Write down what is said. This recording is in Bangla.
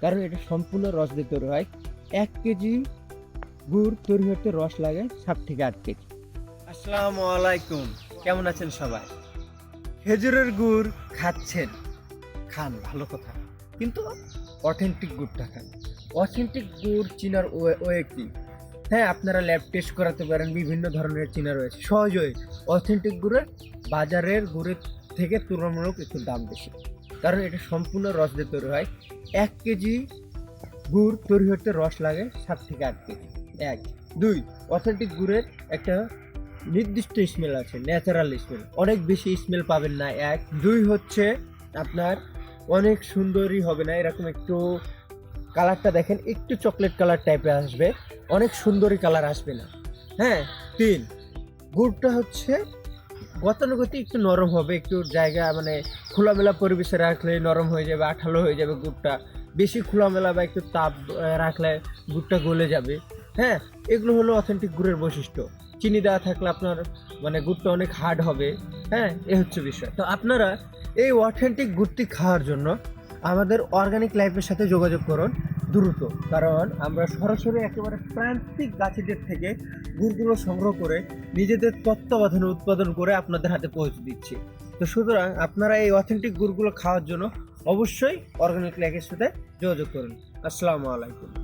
কারণ এটা সম্পূর্ণ রস দিয়ে তৈরি হয়। এক কেজি গুড় তৈরি হতে রস লাগে সাত থেকে আট কেজি। আসসালামু আলাইকুম। কেমন আছেন সবাই? খেজুরের গুড় খাচ্ছেন। খান ভালো কথা। কিন্তু অথেন্টিক গুড়টা খান। অথেন্টিক গুড় চিনার ওয়ে কি? হ্যাঁ আপনারা ল্যাব টেস্ট করাতে পারেন বিভিন্ন ধরনের চিনা রয়েছে। সহজ সহজই অথেন্টিক গুড়ের বাজারের গুড়ের থেকে তুলনামূলক একটু দাম বেশি। কারণ এটা সম্পূর্ণ রস দিয়ে তৈরি হয়। এক কেজি গুড় তৈরি হতে রস লাগে সাত থেকে আট কেজি। এক। দুই অথেন্টিক গুড়ের একটা নির্দিষ্ট স্মেল আছে ন্যাচারাল স্মেল অনেক বেশি স্মেল পাবেন না, এক। দুই হচ্ছে আপনার অনেক সুন্দরই হবে না, এরকম একটু কালারটা দেখেন, একটু চকলেট কালার টাইপের আসবে। অনেক সুন্দরী কালার আসবে না। হ্যাঁ তিন, গুড়টা হচ্ছে গতানুগতিক একটু নরম হবে, একটু জায়গা মানে খোলামেলা পরিবেশে রাখলে নরম হয়ে যাবে, আঠালো হয়ে যাবে গুড়টা। বেশি খোলামেলা বা একটু তাপ রাখলে গুড়টা গলে যাবে। হ্যাঁ এগুলো হলো অথেন্টিক গুড়ের বৈশিষ্ট্য। চিনি দেওয়া থাকলে আপনার মানে গুড়টা অনেক হার্ড হবে। হ্যাঁ এ হচ্ছে বিষয়। তো আপনারা এই অথেন্টিক গুড়টি খাওয়ার জন্য আমাদের অর্গানিক লাইফের সাথে যোগাযোগ করুন। দ্রুত। কারণ আমরা সরাসরি একেবারে প্রান্তিক গাছিদের থেকে গুড়গুলো সংগ্রহ করে নিজেদের তত্ত্বাবধানে উৎপাদন করে আপনাদের হাতে পৌঁছে দিচ্ছি। তো সুতরাং আপনারা এই অথেন্টিক গুড়গুলো খাওয়ার জন্য অবশ্যই অর্গানিক ল্যাগের সাথে যোগাযোগ করুন। আসসালামু আলাইকুম।